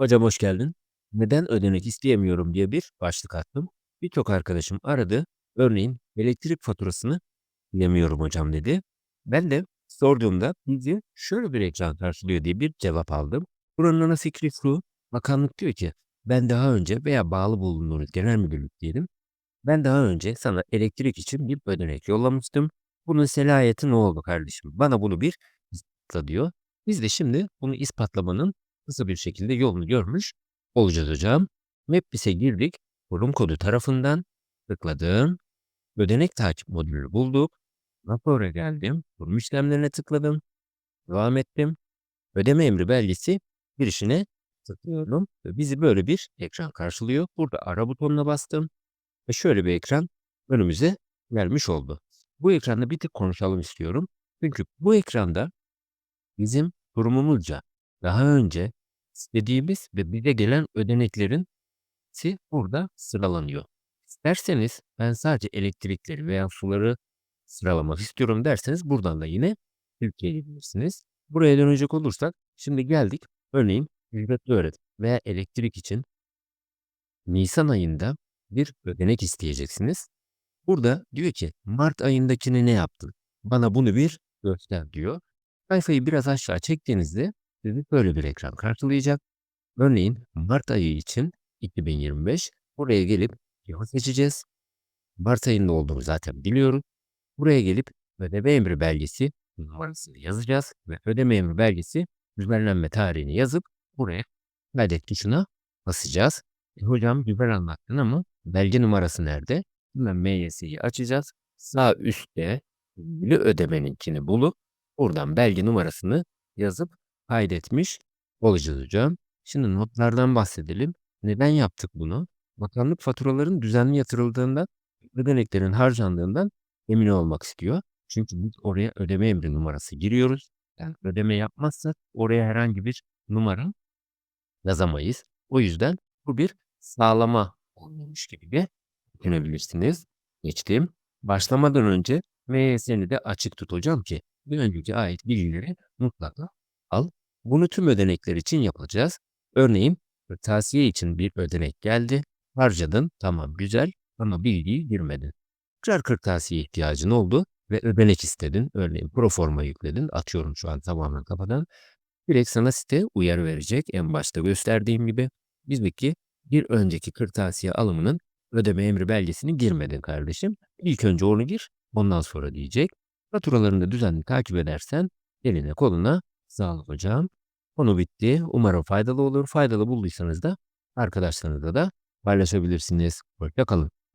Hocam hoş geldin. Neden ödenek isteyemiyorum diye bir başlık attım. Birçok arkadaşım aradı. Örneğin elektrik faturasını bilemiyorum hocam dedi. Ben de sorduğumda bizi şöyle bir ekran karşılıyor diye bir cevap aldım. Buranın ana fikri şu. Bakanlık diyor ki ben daha önce veya bağlı bulunduğunuz genel müdürlük diyelim. Ben daha önce sana elektrik için bir ödenek yollamıştım. Bunun selahiyeti ne oldu kardeşim? Bana bunu bir ispatla diyor. Biz de şimdi bunu ispatlamanın hızlı bir şekilde yolunu görmüş olacağız hocam. Mapbis'e girdik. Kurum kodu tarafından tıkladım. Ödenek takip modülünü bulduk. Rapora geldim. Kurum işlemlerine tıkladım. Devam ettim. Ödeme emri belgesi girişine tıklıyorum. Ve bizi böyle bir ekran karşılıyor. Burada ara butonuna bastım. Ve şöyle bir ekran önümüze gelmiş oldu. Bu ekranda bir tık konuşalım istiyorum. Çünkü bu ekranda bizim kurumumuzca daha önce istediğimiz ve bize gelen ödeneklerin si burada sıralanıyor. İsterseniz ben sadece elektrikleri veya suları sıralamak istiyorum derseniz buradan da yine yükleyebilirsiniz. Buraya dönecek olursak şimdi geldik. Örneğin ücretli öğretim veya elektrik için Nisan ayında bir ödenek isteyeceksiniz. Burada diyor ki Mart ayındakini ne yaptın? Bana bunu bir göster diyor. Sayfayı biraz aşağı çektiğinizde sizi böyle bir ekran karşılayacak. Örneğin Mart ayı için 2025 buraya gelip yılı seçeceğiz. Mart ayında olduğunu zaten biliyoruz. Buraya gelip ödeme emri belgesi numarasını yazacağız ve ödeme emri belgesi düzenlenme tarihini yazıp buraya kaydet tuşuna basacağız. E hocam güzel anlattın ama belge numarası nerede? Hemen MYS'yi açacağız. Sağ üstte ilgili ödemeninkini bulup buradan belge numarasını yazıp kaydetmiş olacağız hocam. Şimdi notlardan bahsedelim. Neden yaptık bunu? Bakanlık faturaların düzenli yatırıldığından, ödeneklerin harcandığından emin olmak istiyor. Çünkü biz oraya ödeme emri numarası giriyoruz. Yani ödeme yapmazsak oraya herhangi bir numara yazamayız. O yüzden bu bir sağlama olmuş gibi düşünebilirsiniz. Geçtim. Başlamadan önce MYS'ni de açık tut hocam ki bir önceki ait bilgileri mutlaka al. Bunu tüm ödenekler için yapacağız. Örneğin kırtasiye için bir ödenek geldi. Harcadın. Tamam güzel ama bilgiyi girmedin. Tekrar kırtasiye ihtiyacın oldu ve ödenek istedin. Örneğin proforma yükledin. Atıyorum şu an tamamen kafadan. Direkt sana site uyarı verecek. En başta gösterdiğim gibi. Bizdeki bir önceki kırtasiye alımının ödeme emri belgesini girmedin kardeşim. İlk önce onu gir. Ondan sonra diyecek. Faturalarını düzenli takip edersen eline koluna sağlık hocam. Konu bitti. Umarım faydalı olur. Faydalı bulduysanız da arkadaşlarınızla da paylaşabilirsiniz. Hoşça.